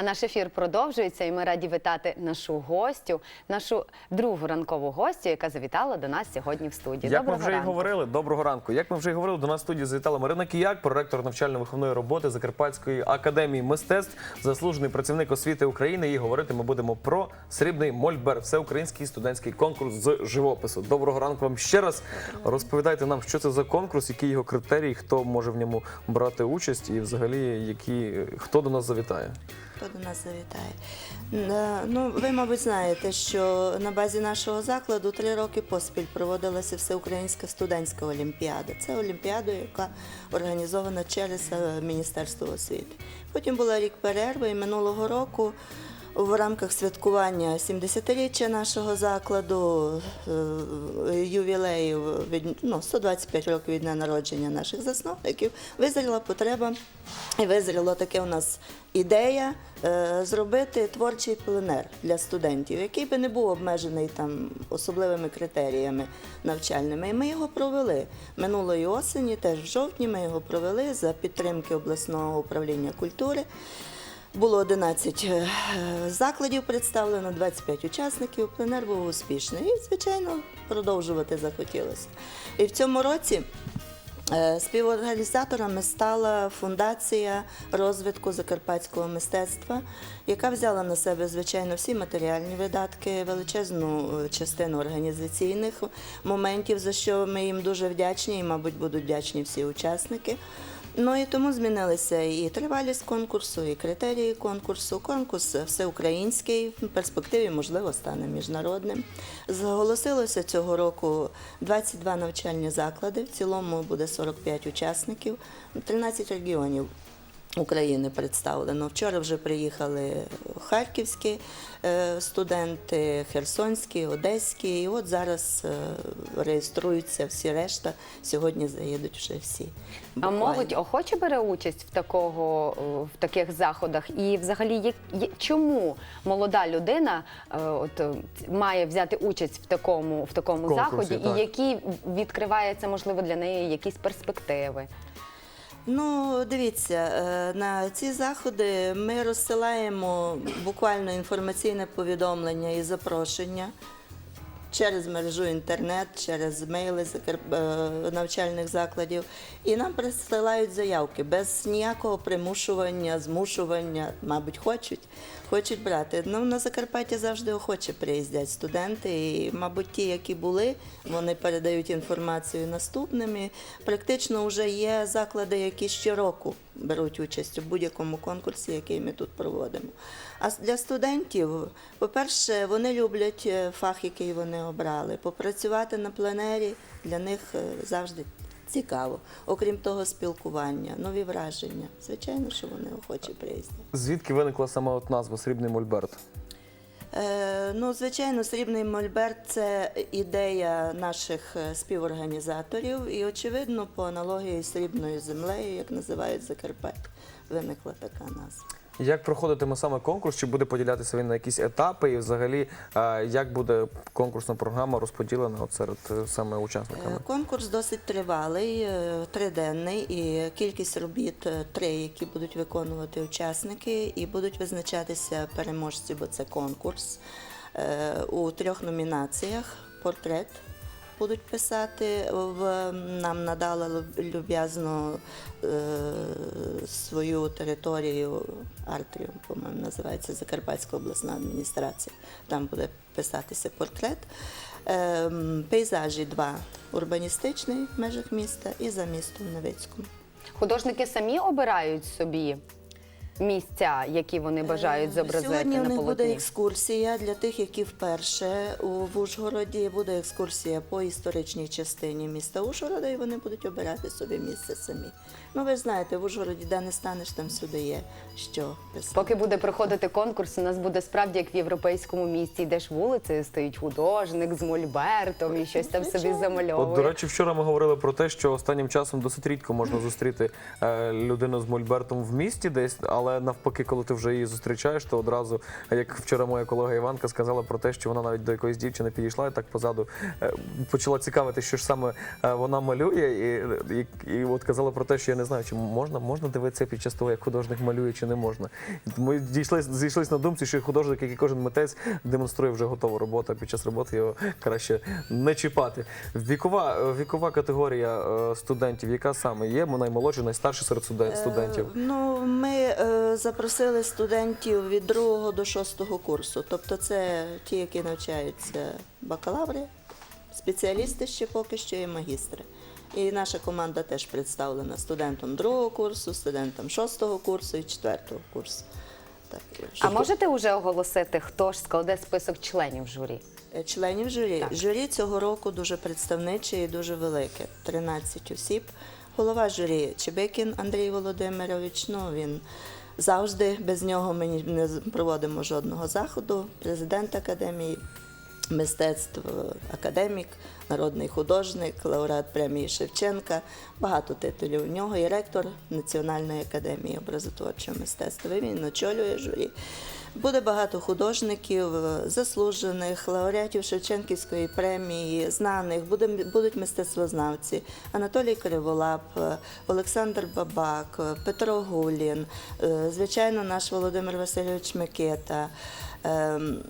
А наш ефір продовжується, і ми раді вітати нашу гостю, нашу другу ранкову гостю, яка завітала до нас сьогодні в студії. Як ми Доброго вже і говорили, доброго ранку. Як ми вже і говорили, до нас в студії завітала Марина Кіяк, проректор навчально-виховної роботи Закарпатської академії мистецтв, заслужений працівник освіти України. І говорити ми будемо про срібний мольбер, всеукраїнський студентський конкурс з живопису. Доброго ранку вам ще раз. Розповідайте нам, що це за конкурс, які його критерії, хто може в ньому брати участь, і взагалі які хто до нас завітає. Хто до нас завітає? Е, Ну, ви, мабуть, знаєте, що на базі нашого закладу три роки поспіль проводилася Всеукраїнська студентська олімпіада. Це олімпіада, яка організована через е, Міністерство освіти. Потім була рік перерви, і минулого року в рамках святкування 70-річчя нашого закладу, е, ювілею від ну, 125 років від дня народження наших засновників, визріла потреба і визріла таке у нас ідея е, зробити творчий пленер для студентів, який би не був обмежений там особливими критеріями навчальними. І ми його провели минулої осені, теж в жовтні. Ми його провели за підтримки обласного управління культури. Було 11 е, закладів представлено, 25 учасників. Пленер був успішний і, звичайно, продовжувати захотілося. І в цьому році е, співорганізаторами стала фундація розвитку закарпатського мистецтва, яка взяла на себе, звичайно, всі матеріальні видатки, величезну е, частину організаційних моментів, за що ми їм дуже вдячні і, мабуть, будуть вдячні всі учасники. Ну і тому змінилися і тривалість конкурсу, і критерії конкурсу. Конкурс всеукраїнський, в перспективі, можливо, стане міжнародним. Зголосилося цього року 22 навчальні заклади. В цілому буде 45 учасників, 13 регіонів. України представлено. Вчора вже приїхали харківські е, студенти, херсонські, одеські. І от зараз е, реєструються всі решта. Сьогодні заїдуть вже всі. А молодь охоче бере участь в такого е, в таких заходах, і взагалі є, є- чому молода людина от має взяти участь в такому в такому Конкурсі, заході, так. і які відкриваються можливо для неї якісь перспективи? Ну, дивіться, е, на ці заходи ми розсилаємо буквально інформаційне повідомлення і запрошення через мережу інтернет, через мейли е, навчальних закладів. І нам присилають заявки без ніякого примушування, змушування, мабуть, хочуть. Хочуть брати. Ну, на Закарпаття завжди охоче приїздять студенти, і, мабуть, ті, які були, вони передають інформацію наступним. І практично вже є заклади, які щороку беруть участь у будь-якому конкурсі, який ми тут проводимо. А для студентів, по-перше, вони люблять е, фах, який вони обрали. Попрацювати на пленері для них е, завжди цікаво. Окрім того, спілкування, нові враження. Звичайно, що вони охочі приїздять. Звідки виникла саме от назва Срібний мольберт? Е, ну, звичайно, срібний мольберт це ідея наших е, співорганізаторів, і очевидно, по аналогії з срібною землею, як називають Закарпаття, виникла така назва. Як проходитиме саме конкурс? Чи буде поділятися він на якісь етапи? І взагалі, е, як буде конкурсна програма розподілена серед е, саме учасниками? Е, Конкурс досить тривалий, триденний, і кількість робіт три, які будуть виконувати учасники, і будуть визначатися переможці, бо це конкурс у трьох номінаціях: портрет. Будуть писати нам надала люб- люб'язно е, свою територію Артріум, по-моєму, називається Закарпатська обласна адміністрація. Там буде писатися портрет. Ем, пейзажі два урбаністичний в межах міста і за містом Невицькому. Художники самі обирають собі місця, які вони бажають зобразити Е, Сьогодні на у них буде екскурсія для тих, які вперше у в Ужгороді. Буде екскурсія по історичній частині міста Ужгорода, і вони будуть обирати собі місце самі. Ну ви ж знаєте, в Ужгороді, де не станеш, там всюди є що писати. Поки буде проходити конкурс, у нас буде справді як в європейському місті. Йдеш вулицею, стоїть художник з мольбертом і щось там собі замальовує. От, до речі, вчора ми говорили про те, що останнім часом досить рідко можна зустріти е, людину з мольбертом в місті десь, але Але навпаки, коли ти вже її зустрічаєш, то одразу, як вчора моя колега Іванка сказала про те, що вона навіть до якоїсь дівчини підійшла і так позаду е, почала цікавити, що ж саме е, вона малює, і, і, і от казала про те, що я не знаю, чи можна, можна дивитися під час того, як художник малює, чи не можна. Ми дійшли зійшлися на думці, що художник, як і кожен митець, демонструє вже готову роботу, а під час роботи його краще не чіпати. Вікова, вікова категорія е, студентів, яка саме є? Ми наймолодші, найстарші серед студен- студентів. Е, Ну, ми е, запросили студентів від другого до шостого курсу. Тобто це ті, які навчаються бакалаври, спеціалісти ще поки що і магістри. І наша команда теж представлена студентом другого курсу, студентом шостого курсу і четвертого курсу. Так, А можете вже оголосити, хто ж складе список членів журі? Е, Членів журі. Так. Журі цього року дуже представниче і дуже велике. 13 осіб. Голова журі Чебикін Андрій Володимирович. Ну він завжди без нього ми не проводимо жодного заходу. Президент академії мистецтв, академік, народний художник, лауреат премії Шевченка. Багато титулів у нього і ректор Національної академії образотворчого мистецтва. Він очолює журі. Буде багато художників, е, заслужених, лауреатів Шевченківської премії, знаних, будуть мистецтвознавці Анатолій Криволап, е, Олександр Бабак, е, Петро Гулін, е, звичайно, наш Володимир Васильович Микита. Ем,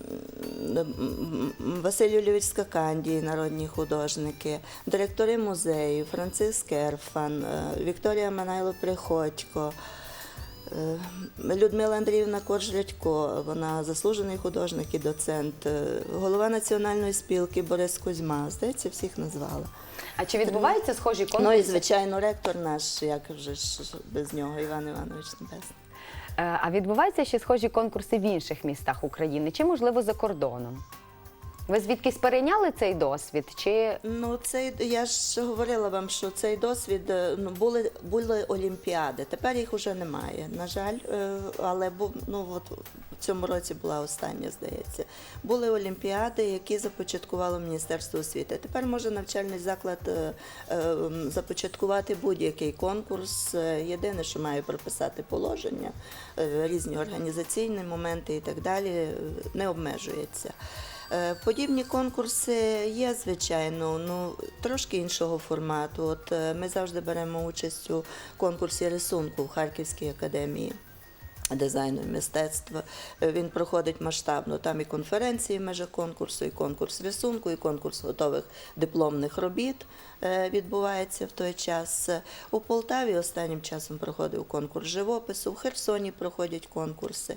Василь Юлійович Скакандій, народні художники, директори музею, Франциск Керфан, е, Вікторія Манайло Приходько. Е, Людмила Андріївна Коржрядько, вона заслужений художник і доцент, е, голова національної спілки Борис Кузьма. Здається, всіх назвала. А чи відбуваються схожі конкурси? Ну і звичайно, ректор наш, як вже ж без нього, Іван Іванович Небесний. Е, А відбуваються ще схожі конкурси в інших містах України, чи можливо за кордоном? Ви звідкись перейняли цей досвід? Чи Ну, цей я ж говорила вам, що цей досвід е, ну були були олімпіади. Тепер їх уже немає. На жаль, е, але ну от в цьому році була остання, здається. Були олімпіади, які започаткувало Міністерство освіти. Тепер може навчальний заклад е, започаткувати будь-який конкурс. Єдине, що має прописати положення, різні організаційні моменти і так далі, не обмежується. Е, Подібні конкурси є, звичайно, ну трошки іншого формату. От е, ми завжди беремо участь у конкурсі рисунку в Харківській академії. Дизайну і мистецтва Е, він проходить масштабно. Там і конференції в межах конкурсу, і конкурс рисунку, і конкурс готових дипломних робіт відбувається в той час. У Полтаві останнім часом проходив конкурс живопису, в Херсоні проходять конкурси.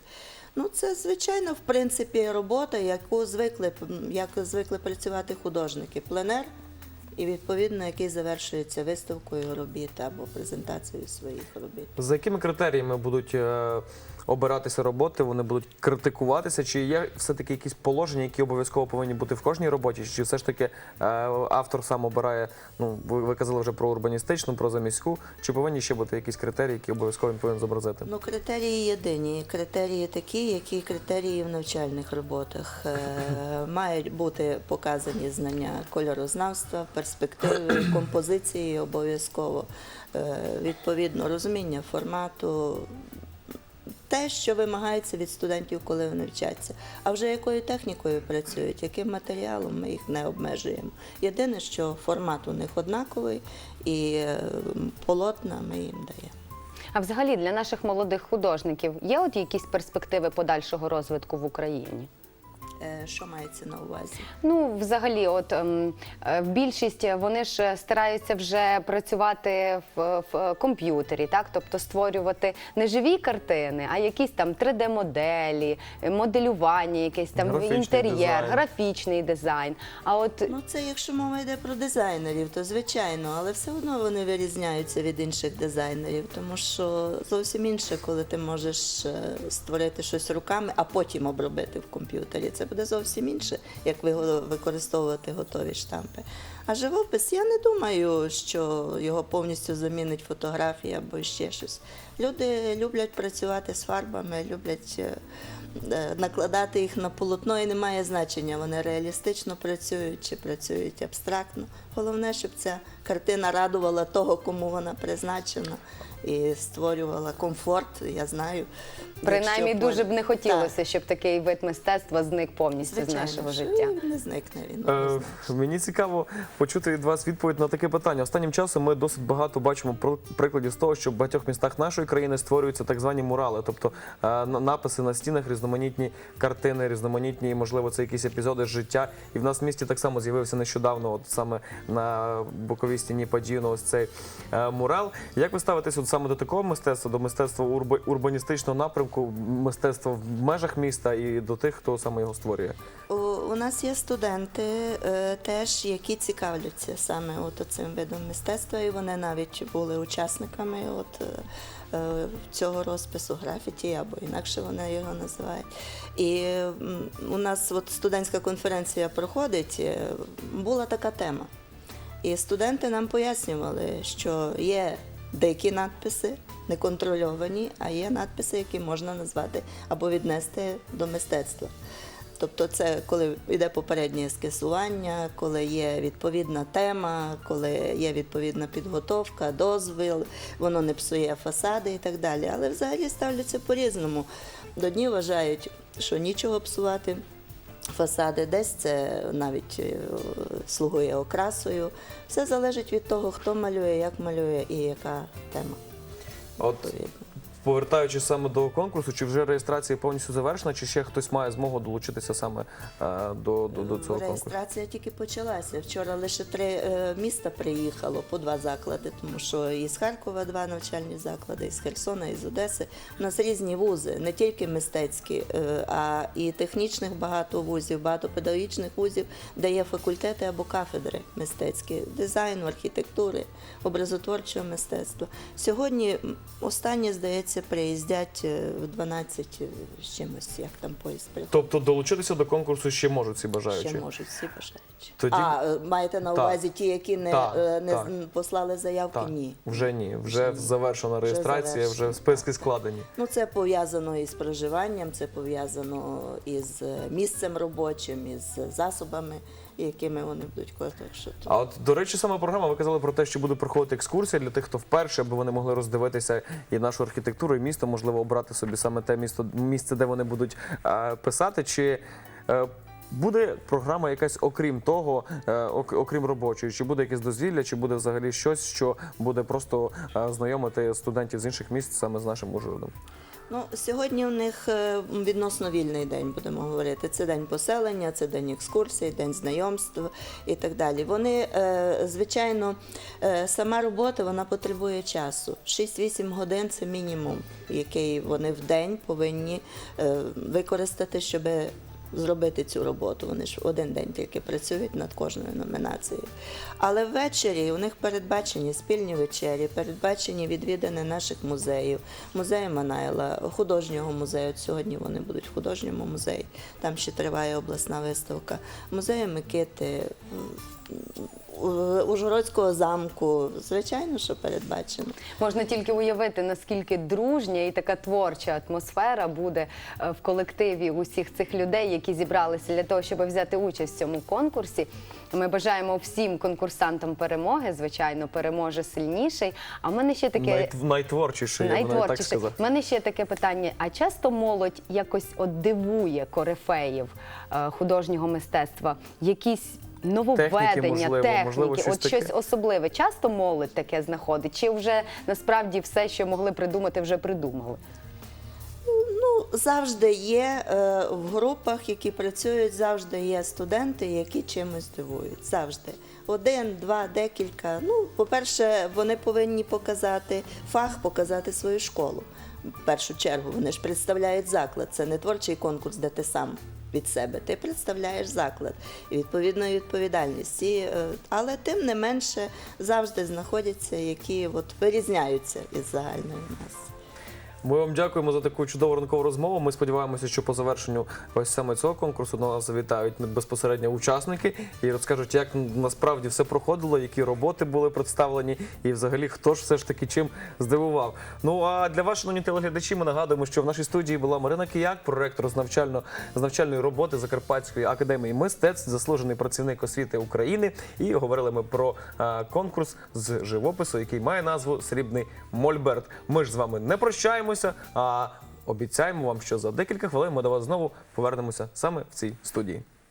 Ну, це звичайно, в принципі, робота, яку звикли як звикли працювати художники. Пленер, і відповідно, який завершується виставкою робіт або презентацією своїх робіт. За якими критеріями будуть е, обиратися роботи? Вони будуть критикуватися? Чи є все-таки якісь положення, які обов'язково повинні бути в кожній роботі? Чи все ж таки е, автор сам обирає? Ну ви, казали вже про урбаністичну, про заміську. Чи повинні ще бути якісь критерії, які обов'язково він повинен зобразити? Ну, критерії єдині. Критерії такі, які критерії в навчальних роботах. Е, мають бути показані знання кольорознавства, перспективи, композиції обов'язково, е, відповідно розуміння формату. Те, що вимагається від студентів, коли вони вчаться. А вже якою технікою працюють, яким матеріалом ми їх не обмежуємо. Єдине, що формат у них однаковий і е, полотна ми їм даємо. а взагалі для наших молодих художників є от якісь перспективи подальшого розвитку в Україні? Е, Що мається на увазі? Ну, взагалі, от ем, е, більшість вони ж стараються вже працювати в, в комп'ютері, так тобто створювати не живі картини, а якісь там 3D-моделі, е, моделювання, якесь там Графічний інтер'єр, дизайн. графічний дизайн. А от Ну, це якщо мова йде про дизайнерів, то звичайно, але все одно вони вирізняються від інших дизайнерів, тому що зовсім інше, коли ти можеш е, створити щось руками, а потім обробити в комп'ютері. Це буде зовсім інше, як ви- використовувати готові штампи. А живопис, я не думаю, що його повністю замінить фотографія або ще щось. Люди люблять працювати з фарбами, люблять е, е, накладати їх на полотно, і немає значення, вони реалістично працюють чи працюють абстрактно. Головне, щоб ця картина радувала того, кому вона призначена, і створювала комфорт, я знаю. Принаймні, Якщо дуже б не Так. хотілося, щоб такий вид мистецтва зник повністю з нашого життя. Не зникне він. Е. Мені цікаво почути від вас відповідь на таке питання. Останнім часом ми досить багато бачимо про- прикладів з того, що в багатьох містах нашої країни створюються так звані мурали, тобто е, на- написи на стінах, різноманітні картини, різноманітні, можливо, це якісь епізоди з життя. І в нас в місті так само з'явився нещодавно, от саме на боковій стіні Падіїно, ось цей е, мурал. Як ви ставитесь от саме до такого мистецтва, до мистецтва урба- урбаністичного напрямку, мистецтва в межах міста і до тих, хто саме його створює? У, нас є студенти е, теж, які цікавляться саме от цим видом мистецтва, і вони навіть були учасниками от, е, цього розпису графіті, або інакше вони його називають. І у нас от студентська конференція проходить, була така тема. І студенти нам пояснювали, що є дикі надписи, неконтрольовані, а є надписи, які можна назвати або віднести до мистецтва. Тобто це коли йде попереднє скесування, коли є відповідна тема, коли є відповідна підготовка, дозвіл, воно не псує фасади і так далі. Але взагалі ставляться по-різному. Одні вважають, що нічого псувати фасади, десь це навіть е, слугує окрасою. Все залежить від того, хто малює, як малює і яка тема. От. Повертаючись саме до конкурсу, чи вже реєстрація повністю завершена, чи ще хтось має змогу долучитися саме е, до, до, до цього конкурсу? Реєстрація тільки почалася. Вчора лише три е, міста приїхало по два заклади, тому що із Харкова два навчальні заклади, із Херсона, із Одеси. У нас різні вузи, не тільки мистецькі, е, а і технічних багато вузів, багато педагогічних вузів, де є факультети або кафедри мистецькі, дизайну, архітектури, образотворчого мистецтва. Сьогодні м, останні, здається, приїздять е, в 12 з чимось, як там поїзд приходить. Тобто долучитися до конкурсу ще можуть ці бажаючі? Ще можуть всі бажаючі. Тоді- А е, маєте на Так. увазі ті, які не, Так, е, не так. послали заявки? Так, Ні. вже ні. Вже, Вже завершена реєстрація, вже завершено, списки складені. Ну це пов'язано із проживанням, це пов'язано із е, місцем робочим, із засобами, якими вони будуть тут- А от до речі, саме програма ви казали про те, що буде проходити екскурсія для тих, хто вперше, аби вони могли роздивитися і нашу архітектуру, і місто, можливо, обрати собі саме те місто, місце, де вони будуть е, писати. Чи е, буде програма якась окрім того, е, окрім робочої? Чи буде якесь дозвілля, чи буде взагалі щось, що буде просто е, знайомити студентів з інших міст саме з нашим Ужгородом? Ну, сьогодні у них е, відносно вільний день, будемо говорити. Це день поселення, це день екскурсій, день знайомств і так далі. Вони, е, звичайно, е, сама робота вона потребує часу. 6-8 годин це мінімум, який вони в день повинні використати, щоб зробити цю роботу. Вони ж один день тільки працюють над кожною номінацією. Але ввечері у них передбачені спільні вечері, передбачені відвідини наших музеїв, музею Манайла, художнього музею. Сьогодні вони будуть в художньому музеї. Там ще триває обласна виставка, музею Микити. У- Ужгородського замку, звичайно, що передбачено. Можна тільки уявити, наскільки дружня і така творча атмосфера буде е, в колективі усіх цих людей, які зібралися для того, щоб взяти участь в цьому конкурсі. Ми бажаємо всім конкурсантам перемоги. Звичайно, переможе сильніший. А в мене ще таке Найт- найтворчіше, Найтворчіше. У мене ще таке питання: а часто молодь якось от дивує корифеїв е, художнього мистецтва? Якісь нововведення, Техніки, можливо, техніки, можливо, щось от щось особливе. Часто молодь таке знаходить? Чи вже насправді все, що могли придумати, вже придумали? Ну, завжди є е, в групах, які працюють, завжди є студенти, які чимось дивують. Завжди. Один, два, декілька. Ну, по-перше, вони повинні показати фах, показати свою школу. В першу чергу вони ж представляють заклад. Це не творчий конкурс, де ти сам від себе. Ти представляєш заклад і відповідно відповідальність. І, е, але тим не менше завжди знаходяться, які от вирізняються із загальної маси. Ми вам дякуємо за таку чудову ранкову розмову. Ми сподіваємося, що по завершенню ось саме цього конкурсу до нас завітають безпосередньо учасники і розкажуть, як насправді все проходило, які роботи були представлені, і взагалі хто ж все ж таки чим здивував. Ну а для вас, шановні телеглядачі, ми нагадуємо, що в нашій студії була Марина Кияк, проректор з навчально з навчальної роботи Закарпатської академії мистецтв, заслужений працівник освіти України. І говорили ми про е, конкурс з живопису, який має назву Срібний Мольберт. Ми ж з вами не прощаємося, а обіцяємо вам, що за декілька хвилин ми до вас знову повернемося саме в цій студії.